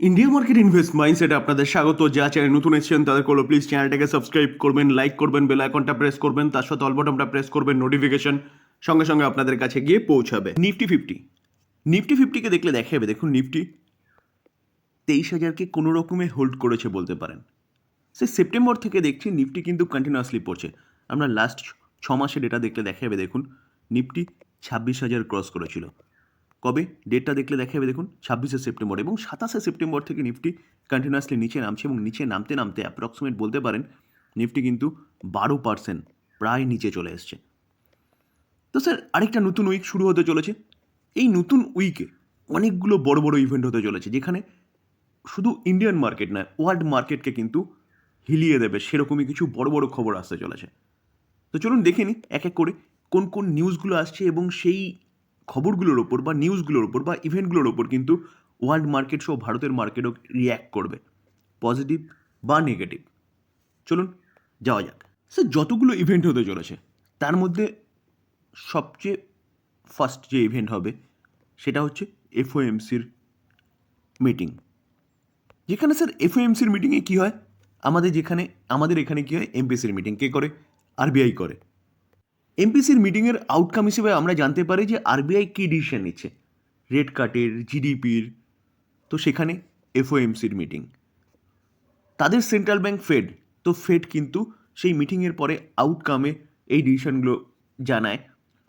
India market invest মাইন্ডসেটে আপনাদের স্বাগত। যা চ্যানেল নতুন এসেছেন তাদের করল প্লিজ চ্যানেলটাকে সাবস্ক্রাইব করবেন লাইক করবেন বেল আইকনটা প্রেস করবেন, তার সাথে অল বটনটা প্রেস করবেন নোটিফিকেশন সঙ্গে সঙ্গে আপনাদের কাছে গিয়ে পৌঁছাবে। নিফটি ফিফটি নিফটি ফিফটিকে দেখলে দেখা যাবে দেখুন নিফটি তেইশ হাজারকে কোনো রকমে হোল্ড করেছে বলতে পারেন। সে সেপ্টেম্বর থেকে দেখছি নিফটি কিন্তু কন্টিনিউয়াসলি পড়ছে। আমরা লাস্ট ছ মাসে ডেটা দেখলে দেখা যাবে দেখুন নিফটি ছাব্বিশ হাজার ক্রস করেছিল। কবে? ডেটটা দেখলে দেখা যাবে দেখুন, ছাব্বিশে সেপ্টেম্বর এবং সাতাশে সেপ্টেম্বর থেকে নিফটি কন্টিনিউয়াসলি নিচে নামছে এবং নিচে নামতে নামতে অ্যাপ্রক্সিমেট বলতে পারেন নিফটি কিন্তু বারো পার্সেন্ট প্রায় নিচে চলে এসছে। তো স্যার, আরেকটা নতুন উইক শুরু হতে চলেছে। এই নতুন উইকে অনেকগুলো বড় বড় ইভেন্ট হতে চলেছে, যেখানে শুধু ইন্ডিয়ান মার্কেট নয় ওয়ার্ল্ড মার্কেটকে কিন্তু হিলিয়ে দেবে, সেরকমই কিছু বড় বড় খবর আসতে চলেছে। তো চলুন দেখে নিই এক এক করে কোন কোন নিউজগুলো আসছে এবং সেই খবরগুলোর ওপর বা নিউজগুলোর ওপর বা ইভেন্টগুলোর ওপর কিন্তু ওয়ার্ল্ড মার্কেট সহ ভারতের মার্কেটও রিয়্যাক্ট করবে। পজিটিভ বা নেগেটিভ চলুন, যাওয়া যাক। স্যার যতগুলো ইভেন্ট হতে চলেছে, তার মধ্যে সবচেয়ে ফার্স্ট যে ইভেন্ট হবে, সেটা হচ্ছে এফওএমসির মিটিং যেখানে স্যার এফওএমসির মিটিংয়ে কী হয়? আমাদের যেখানে, আমাদের এখানে কী হয়? এমপিসির মিটিং কে করে? আরবিআই করে। এমপিসির মিটিংয়ের আউটকাম হিসেবে আমরা জানতে পারি যে আরবিআই কী ডিসিশন নিচ্ছে। রেট কাটের জিডিপির তো সেখানে এফওএমসির মিটিং তাদের সেন্ট্রাল ব্যাংক ফেড তো ফেড কিন্তু সেই মিটিংয়ের পরে আউটকামে এই ডিসিশনগুলো জানায়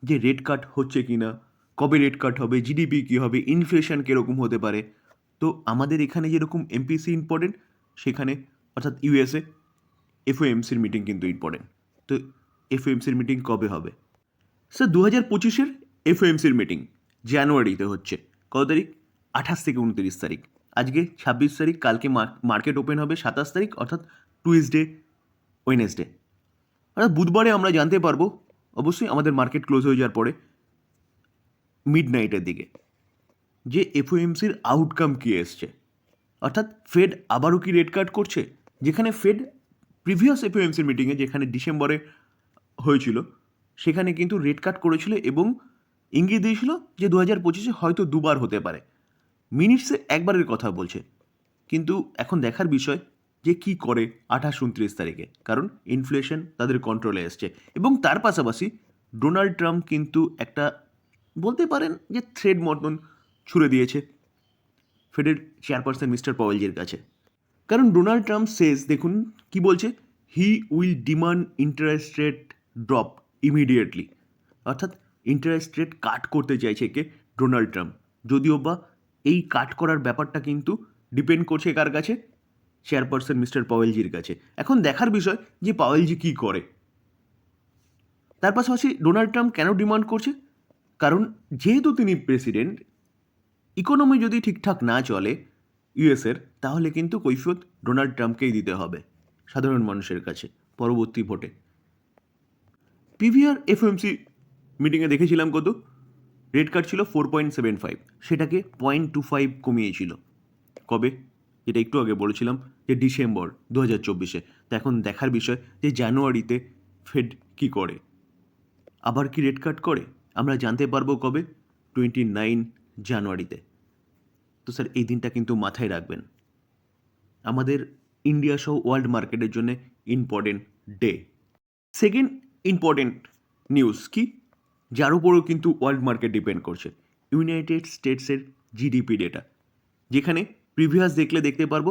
যে রেট কাট হচ্ছে কি না, কবে রেট কাট হবে জিডিপি কী হবে ইনফ্লেশন কীরকম হতে পারে। তো আমাদের এখানে যেরকম এমপিসি ইম্পর্টেন্ট সেখানে অর্থাৎ ইউএসএ এফওএমসির মিটিং কিন্তু ইম্পর্টেন্ট তো এফওএমসির মিটিং কবে হবে? স্যার দু হাজার পঁচিশের এফওএমসির মিটিং জানুয়ারিতে হচ্ছে। কত তারিখ? আঠাশ থেকে উনত্রিশ তারিখ। আজকে ছাব্বিশ তারিখ, কালকে মার্কেট ওপেন হবে সাতাশ তারিখ, অর্থাৎ টুইসডে, ওয়েনেসডে। অর্থাৎ বুধবারে আমরা জানতে পারব, অবশ্যই আমাদের মার্কেট ক্লোজ হয়ে যাওয়ার পরে মিড নাইটের দিকে, যে এফওএমসির আউটকাম কী এসছে। অর্থাৎ ফেড আবারও কি রেট কাট করছে? যেখানে ফেড প্রিভিয়াস এফওএমসির মিটিংয়ে যেখানে ডিসেম্বরে হয়েছিল, সেখানে কিন্তু রেড কাট করেছিল এবং ইঙ্গিত দিয়েছিল যে দু হাজার পঁচিশে হয়তো দুবার হতে পারে। মিনিটসে একবারের কথা বলছে। কিন্তু এখন দেখার বিষয় যে কি করে আঠাশ উনত্রিশ তারিখে, কারণ ইনফ্লেশন তাদের কন্ট্রোলে এসছে। এবং তার পাশাপাশি ডোনাল্ড ট্রাম্প কিন্তু একটা বলতে পারেন যে থ্রেড মতন ছুড়ে দিয়েছে ফেডের চেয়ারপারসন মিস্টার পাওয়েলজির কাছে। কারণ ডোনাল্ড ট্রাম্প শেষ দেখুন, কি বলছে? He will demand interest rate drop immediately অর্থাৎ ইন্টারেস্ট রেট কাট করতে চাইছে কে ডোনাল্ড ট্রাম্প যদিও বা এই কাট করার ব্যাপারটা কিন্তু ডিপেন্ড করছে কার কাছে? চেয়ারপারসন মিস্টার পাওয়েলজির কাছে। এখন দেখার বিষয় যে পাওয়েলজি কী করে। তার পাশাপাশি ডোনাল্ড ট্রাম্প কেন ডিমান্ড করছে? কারণ যেহেতু তিনি প্রেসিডেন্ট ইকোনমি যদি ঠিকঠাক না চলে ইউএসের তাহলে কিন্তু কৈফিয়ত ডোনাল্ড ট্রাম্পকেই দিতে হবে সাধারণ মানুষের কাছে পরবর্তী ভোটে। পিভিআর এফএমসি মিটিংয়ে দেখেছিলাম কত? রেট কার্ড ছিল ফোর পয়েন্ট সেভেন ফাইভ সেটাকে পয়েন্ট টু ফাইভ কমিয়েছিল। কবে? যেটা একটু আগে বলেছিলাম যে ডিসেম্বর দু হাজার চব্বিশে। তো এখন দেখার বিষয় যে জানুয়ারিতে ফেড কী করে? আবার কি রেট কাট করে? আমরা জানতে পারব কবে? টোয়েন্টি নাইন জানুয়ারিতে। তো স্যার, এই দিনটা কিন্তু মাথায় রাখবেন। আমাদের ইন্ডিয়া সহ ওয়ার্ল্ড মার্কেটের জন্য important day second important news কি? যার উপরেও কিন্তু ওয়ার্ল্ড মার্কেট ডিপেন্ড করছে। ইউনাইটেড স্টেটসের জিডিপি ডেটা যেখানে প্রিভিয়াস দেখলে দেখতে পারব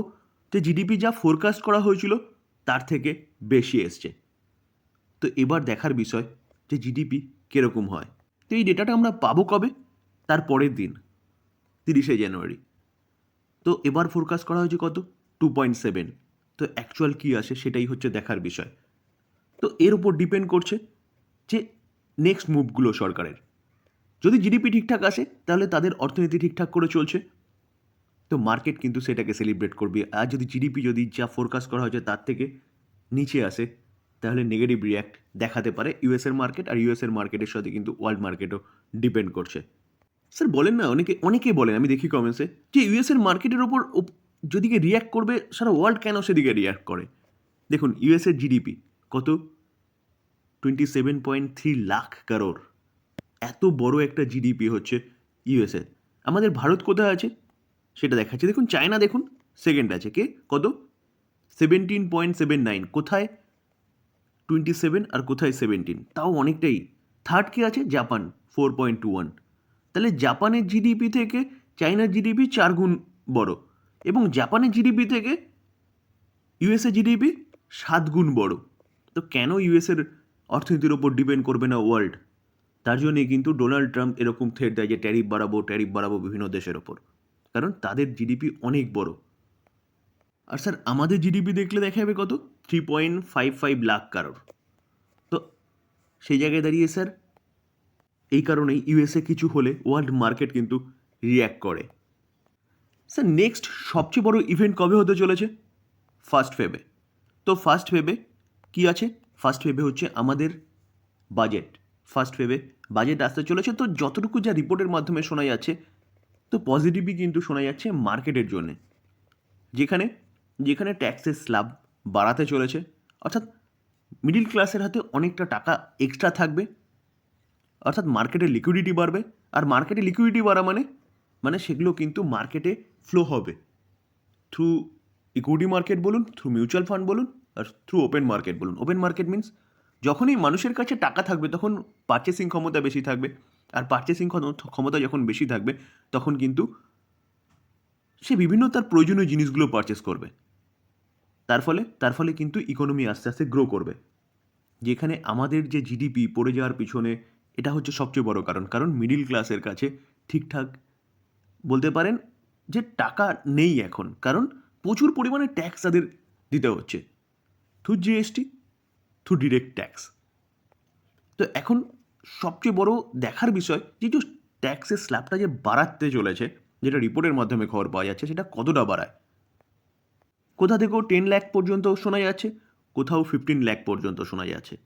যে জিডিপি যা ফোরকাস্ট করা হয়েছিল, তার থেকে বেশি এসছে। তো এবার দেখার বিষয় যে জিডিপি কীরকম হয়। তো এই ডেটাটা আমরা পাবো কবে? তার পরের দিন, তিরিশে জানুয়ারি। তো এবার ফোরকাস্ট করা হয়েছে কত? টু পয়েন্ট সেভেন তো অ্যাকচুয়াল কী আসে সেটাই হচ্ছে দেখার বিষয়। তো এর উপর ডিপেন্ড করছে যে নেক্সট মুভগুলো সরকারের। যদি জিডিপি ঠিকঠাক আসে, তাহলে তাদের অর্থনীতি ঠিকঠাক করে চলছে। তো মার্কেট কিন্তু সেটাকে সেলিব্রেট করবে। আর যদি জিডিপি যদি যা ফোরকাস্ট করা হয়েছে তার থেকে নিচে আসে, তাহলে নেগেটিভ রিয়্যাক্ট দেখাতে পারে ইউএসের মার্কেট আর ইউএসের মার্কেটের সাথে কিন্তু ওয়ার্ল্ড মার্কেটও ডিপেন্ড করছে। স্যার বলেন না, অনেকে অনেকে বলেন, আমি দেখি কমেন্টসে যে ইউএসের মার্কেটের ওপর ওপ- যেদিকে রিয়্যাক্ট করবে, সারা ওয়ার্ল্ড কেন সেদিকে রিয়্যাক্ট করে? দেখুন ইউএসের জিডিপি কত twenty seven point three lakh crore এত বড় একটা জিডিপি হচ্ছে ইউএসএ আমাদের ভারত কোথায় আছে? সেটা দেখাচ্ছে। দেখুন চায়না দেখুন সেকেন্ড আছে। কে? কত? সেভেন্টিন পয়েন্ট সেভেন নাইন কোথায়? টোয়েন্টি সেভেন আর কোথায় সেভেন্টিন তাও অনেকটাই। থার্ড কে আছে? Japan four point two one তাহলে জাপানের জিডিপি থেকে চায়নার জিডিপি চার গুণ বড়। এবং জাপানের জিডিপি থেকে ইউএসএ জিডিপি সাত গুণ বড়। তো কেন ইউএসের অর্থনীতির ওপর ডিপেন্ড করবে না ওয়ার্ল্ড তার জন্যই কিন্তু ডোনাল্ড ট্রাম্প এরকম থ্রেট দেয় যে ট্যারিফ বাড়াবো ট্যারিফ বাড়াবো বিভিন্ন দেশের ওপর কারণ তাদের জিডিপি অনেক বড়। আর স্যার আমাদের জিডিপি দেখলে দেখা যাবে কত? Three point five five lakh crore তো সেই জায়গায় দাঁড়িয়ে স্যার এই কারণেই ইউএসএ কিছু হলে ওয়ার্ল্ড মার্কেট কিন্তু রিয়্যাক্ট করে। স্যার নেক্সট সবচেয়ে বড় ইভেন্ট কবে হতে চলেছে? ফার্স্ট ফেবে তো ফার্স্ট ফেবে কি আছে? ফার্স্ট ফেবে হচ্ছে আমাদের বাজেট ফার্স্ট ফেবে বাজেট আসতে চলেছে, তো যতটুকু যা রিপোর্টের মাধ্যমে শোনা যাচ্ছে, তো পজিটিভই কিন্তু শোনা যাচ্ছে মার্কেটের জন্যে। যেখানে যেখানে ট্যাক্সের স্ল্যাব বাড়াতে চলেছে, অর্থাৎ মিডিল ক্লাসের হাতে অনেকটা টাকা এক্সট্রা থাকবে, অর্থাৎ মার্কেটে লিকুইডিটি বাড়বে, আর মার্কেটে লিকুইডিটি বাড়া মানে মানে সেগুলো কিন্তু মার্কেটে ফ্লো হবে। থ্রু ইকুইটি মার্কেট বলুন থ্রু মিউচুয়াল ফান্ড বলুন আর থ্রু ওপেন মার্কেট বলুন। ওপেন মার্কেট মিন্স যখনই মানুষের কাছে টাকা থাকবে, তখন পারচেসিং ক্ষমতা বেশি থাকবে। আর পারচেসিং ক্ষমতা যখন বেশি থাকবে, তখন কিন্তু সে বিভিন্ন তার প্রয়োজনীয় জিনিসগুলো পারচেস করবে। তার ফলে তার ফলে কিন্তু ইকোনমি আস্তে আস্তে গ্রো করবে। যেখানে আমাদের যে জিডিপি পড়ে যাওয়ার পিছনে এটা হচ্ছে সবচেয়ে বড় কারণ। কারণ মিডিল ক্লাসের কাছে ঠিকঠাক বলতে পারেন যে টাকা নেই এখন। কারণ প্রচুর পরিমাণে ট্যাক্স তাদের দিতে হচ্ছে। Through GST through direct tax তো এখন সবচেয়ে বড় দেখার বিষয় যে যে ট্যাক্সের স্ল্যাবটা যে বাড়াতে চলেছে, যেটা রিপোর্টের মাধ্যমে খবর পাওয়া যাচ্ছে, সেটা কতটা বাড়ায়? কোথা থেকেও টেন ল্যাক পর্যন্ত শোনা যাচ্ছে, কোথাও ফিফটিন ল্যাক পর্যন্ত শোনা যাচ্ছে।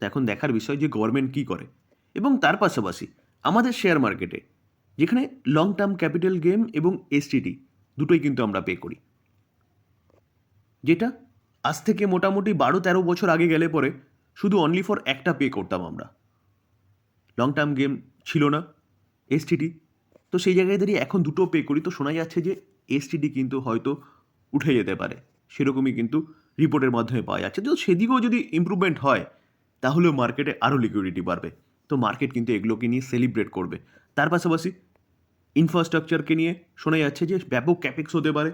তো এখন দেখার বিষয় যে গভর্নমেন্ট কী করে। এবং তার পাশাপাশি আমাদের শেয়ার মার্কেটে যেখানে লং টার্ম ক্যাপিটাল গেম এবং এসটিডি দুটোই কিন্তু আমরা পে করি। যেটা আজ থেকে মোটামুটি বারো তেরো বছর আগে গেলে পরে শুধু অনলি ফর একটা পে করতাম আমরা। লং টার্ম গেম ছিল না এসটিডি তো সেই জায়গায় দাঁড়িয়ে এখন দুটো পে করি, তো শোনা যাচ্ছে যে এসটিডি কিন্তু হয়তো উঠে যেতে পারে। সেরকমই কিন্তু রিপোর্টের মাধ্যমে পাওয়া যাচ্ছে। তো সেদিকেও যদি ইম্প্রুভমেন্ট হয় তাহলেও মার্কেটে আরও লিকুইডিটি বাড়বে। তো মার্কেট কিন্তু এগুলোকে নিয়ে সেলিব্রেট করবে। তার পাশাপাশি ইনফ্রাস্ট্রাকচারকে নিয়ে শোনা যাচ্ছে যে ব্যাপক ক্যাপেক্স হতে পারে।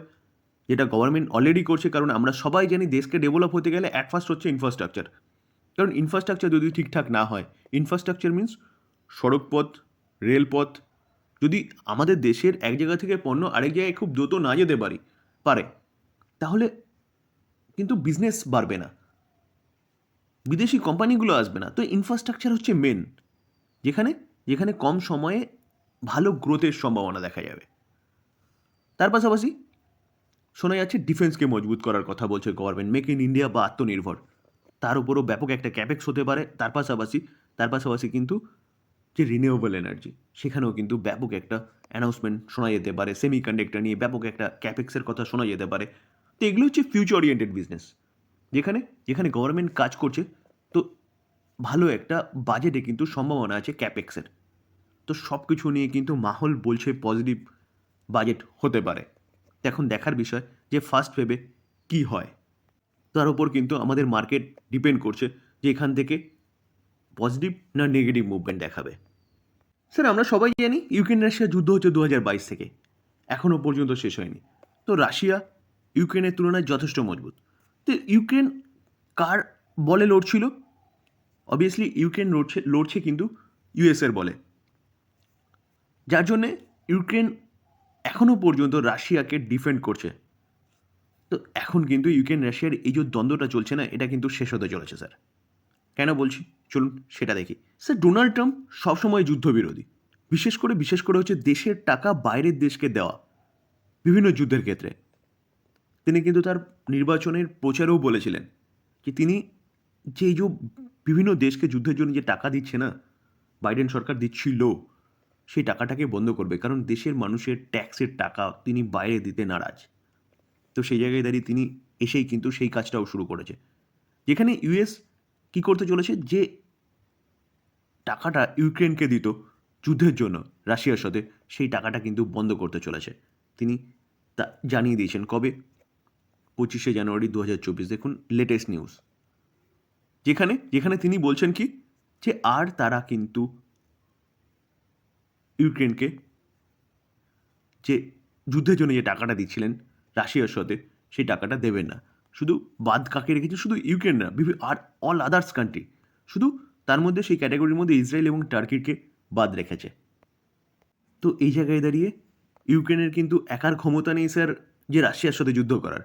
যেটা গভর্নমেন্ট অলরেডি করছে, কারণ আমরা সবাই জানি দেশকে ডেভেলপ হতে গেলে অ্যাট ফার্স্ট হচ্ছে ইনফ্রাস্ট্রাকচার কারণ ইনফ্রাস্ট্রাকচার যদি ঠিকঠাক না হয় ইনফ্রাস্ট্রাকচার মিন্স সড়কপথ, রেলপথ, যদি আমাদের দেশের এক জায়গা থেকে পণ্য আরেক জায়গায় খুব দ্রুত না যেতে পারি, পারে, তাহলে কিন্তু বিজনেস বাড়বে না। বিদেশি কোম্পানিগুলো আসবে না। তো ইনফ্রাস্ট্রাকচার হচ্ছে মেন যেখানে যেখানে কম সময়ে ভালো গ্রোথের সম্ভাবনা দেখা যাবে। তার পাশাপাশি শোনা যাচ্ছে ডিফেন্সকে মজবুত করার কথা বলছে গভর্নমেন্ট মেক ইন ইন্ডিয়া বা আত্মনির্ভর। তার উপরও ব্যাপক একটা ক্যাপেক্স হতে পারে, তার পাশাপাশি তার পাশাপাশি কিন্তু যে রিনিউয়েবল এনার্জি সেখানেও কিন্তু ব্যাপক একটা অ্যানাউন্সমেন্ট শোনা যেতে পারে সেমি কন্ডাক্টর নিয়ে ব্যাপক একটা ক্যাপেক্সের কথা শোনা যেতে পারে। তো এগুলো হচ্ছে ফিউচার ওরিয়েন্টেড বিজনেস যেখানে যেখানে গভর্নমেন্ট কাজ করছে, তো ভালো একটা বাজেটে কিন্তু সম্ভাবনা আছে ক্যাপেক্সের তো সব কিছু নিয়ে কিন্তু মাহল বলছে পজিটিভ বাজেট হতে পারে। এখন দেখার বিষয় যে ফার্স্ট ভেবে কি হয়। তার উপর কিন্তু আমাদের মার্কেট ডিপেন্ড করছে যে এখান থেকে পজিটিভ না নেগেটিভ মুভমেন্ট দেখাবে। স্যার আমরা সবাই জানি ইউক্রেন রাশিয়া যুদ্ধ হচ্ছে দু বাইশ থেকে। এখনও পর্যন্ত শেষ হয়নি। তো রাশিয়া ইউক্রেনের তুলনায় যথেষ্ট মজবুত। তো ইউক্রেন কার বলে লড়ছিল? অবভিয়াসলি ইউক্রেন লড়ছে লড়ছে কিন্তু ইউএসের বলে। যার জন্যে ইউক্রেন এখনও পর্যন্ত রাশিয়াকে ডিফেন্ড করছে। তো এখন কিন্তু ইউক্রেন রাশিয়ার এই যে দ্বন্দ্বটা চলছে না, এটা কিন্তু শেষ হতে চলেছে, স্যার। কেন বলছি? চলুন সেটা দেখি। স্যার, ডোনাল্ড ট্রাম্প সবসময় যুদ্ধবিরোধী। বিশেষ করে বিশেষ করে হচ্ছে দেশের টাকা বাইরের দেশকে দেওয়া বিভিন্ন যুদ্ধের ক্ষেত্রে। তিনি কিন্তু তার নির্বাচনের প্রচারেও বলেছিলেন যে তিনি যে যে বিভিন্ন দেশকে যুদ্ধের জন্য যে টাকা দিচ্ছে না, বাইডেন সরকার দিচ্ছিল সেই টাকাটাকে বন্ধ করবে, কারণ দেশের মানুষের ট্যাক্সের টাকা তিনি বাইরে দিতে নারাজ। তো সেই জায়গায় দাঁড়িয়ে তিনি এসেই কিন্তু সেই কাজটাও শুরু করেছে। যেখানে ইউএস কি করতে চলেছে? যে টাকাটা ইউক্রেনকে দিত যুদ্ধের জন্য, রাশিয়ার সাথে, সেই টাকাটা কিন্তু বন্ধ করতে চলেছে। তিনি তা জানিয়ে দিয়েছেন। কবে? পঁচিশে জানুয়ারি দু হাজার চব্বিশ। দেখুন লেটেস্ট নিউজ যেখানে যেখানে তিনি বলছেন কি? যে আর তারা কিন্তু ইউক্রেনকে যে যুদ্ধের জন্য যে টাকাটা দিচ্ছিলেন রাশিয়ার সাথে, সেই টাকাটা দেবেন না। শুধু বাদ কাকে রেখেছে? শুধু ইউক্রেন না, বিভিন্ন আর অল আদার্স কান্ট্রি শুধু তার মধ্যে সেই ক্যাটাগরির মধ্যে ইসরায়েল এবং টার্কিকে বাদ রেখেছে। তো এই জায়গায় দাঁড়িয়ে ইউক্রেনের কিন্তু একার ক্ষমতা নেই স্যার, যে রাশিয়ার সাথে যুদ্ধ করার।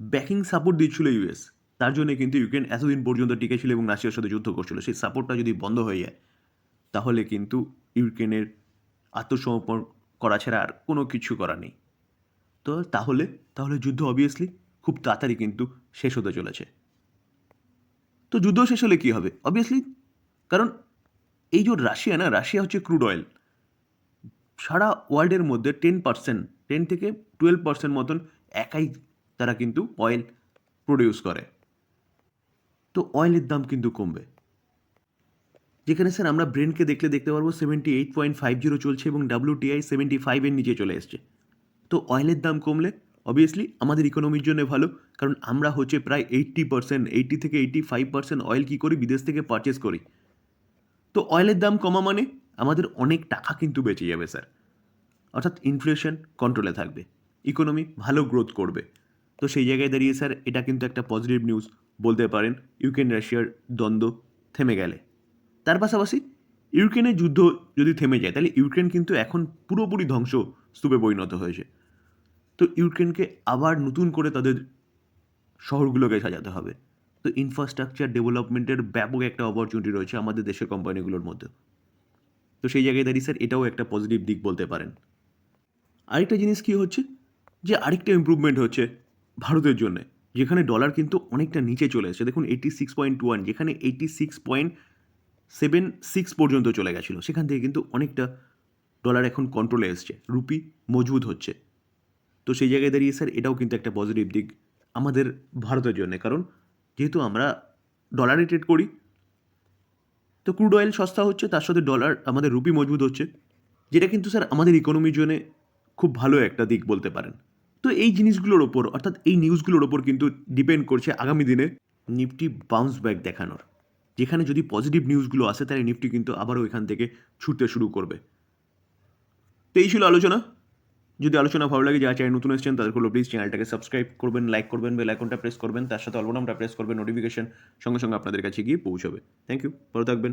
ব্যাকিং সাপোর্ট দিচ্ছিল ইউএস। তার জন্য কিন্তু ইউক্রেন এতদিন পর্যন্ত টিকে ছিল এবং রাশিয়ার সাথে যুদ্ধ করছিল। সেই সাপোর্টটা যদি বন্ধ হয়ে যায়, তাহলে কিন্তু ইউক্রেনের আত্মসমর্পণ করা ছাড়া আর কোনো কিছু করা নেই। তো তাহলে তাহলে যুদ্ধ অবভিয়াসলি খুব তাড়াতাড়ি কিন্তু শেষ হতে চলেছে। তো যুদ্ধ শেষ হলে কী হবে? অবভিয়াসলি কারণ এই যে রাশিয়া না, রাশিয়া হচ্ছে ক্রুড অয়েল সারা ওয়ার্ল্ডের মধ্যে টেন পার্সেন্ট টেন থেকে টুয়েলভ পার্সেন্ট মতন একাই তারা কিন্তু অয়েল প্রডিউস করে। তো অয়েলের দাম কিন্তু কমবে। যেখানে স্যার আমরা ব্রেনকে দেখলে দেখতে পারব seventy eight point five zero চলছে এবং ডাব্লিউটিআই সেভেন্টি ফাইভের নিচে চলে এসছে। তো অয়েলের দাম কমলে অবভিয়াসলি আমাদের ইকোনমির জন্য ভালো, কারণ আমরা হচ্ছে প্রায় এইট্টি পার্সেন্ট এইট্টি থেকে এইট্টি ফাইভ পার্সেন্ট অয়েল কী করি? বিদেশ থেকে পারচেস করি। তো অয়েলের দাম কমা মানে আমাদের অনেক টাকা কিন্তু বেঁচে যাবে স্যার অর্থাৎ ইনফ্লেশন কন্ট্রোলে থাকবে। ইকোনমি ভালো গ্রোথ করবে। তো সেই জায়গায় দাঁড়িয়ে স্যার এটা কিন্তু একটা পজিটিভ নিউজ বলতে পারেন। ইউক্রেন রাশিয়ার দ্বন্দ্ব থেমে গেলে। তার পাশাপাশি ইউক্রেনের যুদ্ধ যদি থেমে যায়, তাহলে ইউক্রেন কিন্তু এখন পুরোপুরি ধ্বংস স্তূপে পরিণত হয়েছে। তো ইউক্রেনকে আবার নতুন করে তাদের শহরগুলোকে সাজাতে হবে। তো ইনফ্রাস্ট্রাকচার ডেভেলপমেন্টের ব্যাপক একটা অপরচুনিটি রয়েছে আমাদের দেশের কোম্পানিগুলোর মধ্যে। তো সেই জায়গায় দাঁড়িয়ে স্যার এটাও একটা পজিটিভ দিক বলতে পারেন। আরেকটা জিনিস কী হচ্ছে, যে আরেকটা ইম্প্রুভমেন্ট হচ্ছে ভারতের জন্য। যেখানে ডলার কিন্তু অনেকটা নিচে চলে এসেছে। দেখুন এইটি সিক্স পয়েন্ট ওয়ান যেখানে eighty six point seven, six পর্যন্ত চলে গেছিল। সেখান থেকে কিন্তু অনেকটা ডলার এখন কন্ট্রোলে এসছে। রুপি মজবুত হচ্ছে। তো সেই জায়গায় দাঁড়িয়ে স্যার এটাও কিন্তু একটা পজিটিভ দিক আমাদের ভারতের জন্য। কারণ যেহেতু আমরা ডলারে ট্রেড করি, তো ক্রুড অয়েল সস্তা হচ্ছে, তার সাথে ডলার আমাদের রুপি মজবুত হচ্ছে। যেটা কিন্তু স্যার আমাদের ইকোনমির জন্য খুব ভালো একটা দিক বলতে পারেন। তো এই জিনিসগুলোর ওপর, অর্থাৎ এই নিউজগুলোর ওপর কিন্তু ডিপেন্ড করছে আগামী দিনে নিফটি বাউন্স ব্যাক দেখানোর। যেখানে যদি পজিটিভ নিউজগুলো আসে, তাহলে নিফটি কিন্তু আবারও এখান থেকে ছুটতে শুরু করবে। তো এই ছিল আলোচনা। যদি আলোচনা ভালো লাগে, যারা চ্যানেল নতুন এসেছেন তাদের প্লিজ চ্যানেলটাকে সাবস্ক্রাইব করবেন লাইক করবেন বেল আইকনটা প্রেস করবেন। তার সাথে অলবনামটা প্রেস করবেন নোটিফিকেশন সঙ্গে সঙ্গে আপনাদের কাছে গিয়ে পৌঁছবে। থ্যাংক ইউ ভালো থাকবেন।